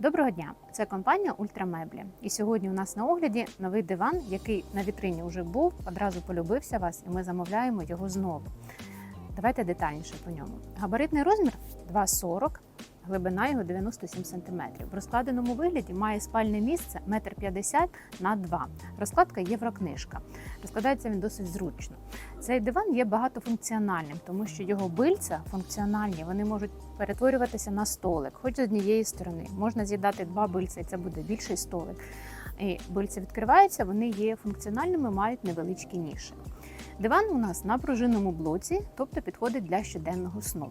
Доброго дня! Це компанія Ультрамеблі. І сьогодні у нас на огляді новий диван, який на вітрині вже був, одразу полюбився вас, і ми замовляємо його знову. Давайте детальніше по ньому. Габаритний розмір 2,40, глибина його 97 см. В розкладеному вигляді має спальне місце 1,50 м на 2 Розкладка єврокнижка. Розкладається він досить зручно. Цей диван є багатофункціональним, тому що його бильця функціональні, вони можуть перетворюватися на столик, хоч з однієї сторони. Можна з'єднати два бильця, і це буде більший столик. І бильці відкриваються, вони є функціональними, мають невеличкі ніші. Диван у нас на пружинному блоці, тобто підходить для щоденного сну.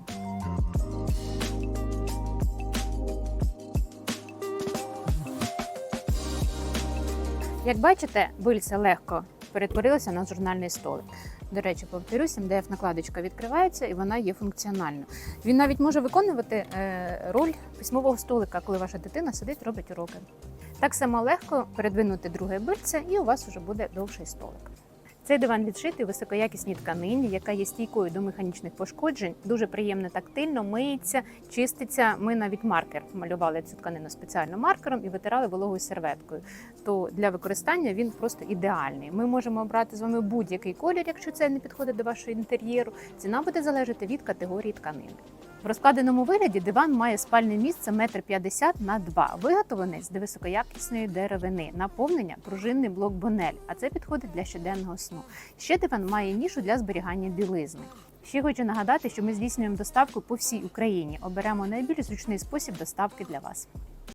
Як бачите, бильця легко перетворилося на журнальний столик. До речі, повторюсь, МДФ накладочка відкривається і вона є функціональною. Він навіть може виконувати е, роль письмового столика, коли ваша дитина сидить, робить уроки. Так само легко передвинути друге бильце, і у вас вже буде довший столик. Цей диван відшитий у високоякісній тканині, яка є стійкою до механічних пошкоджень, дуже приємно тактильно, миється, чиститься. Ми навіть маркер малювали цю тканину спеціально маркером і витирали вологою серветкою. То для використання він просто ідеальний. Ми можемо обрати з вами будь-який колір, якщо це не підходить до вашого інтер'єру. Ціна буде залежати від категорії тканини. В розкладеному вигляді диван має спальне місце 1,50 м на 2 виготовлений з високоякісної деревини, наповнення пружинний блок бонель, а це підходить для щоденного сну. Ще диван має нішу для зберігання білизни. Ще хочу нагадати, що ми здійснюємо доставку по всій Україні. Оберемо найбільш зручний спосіб доставки для вас.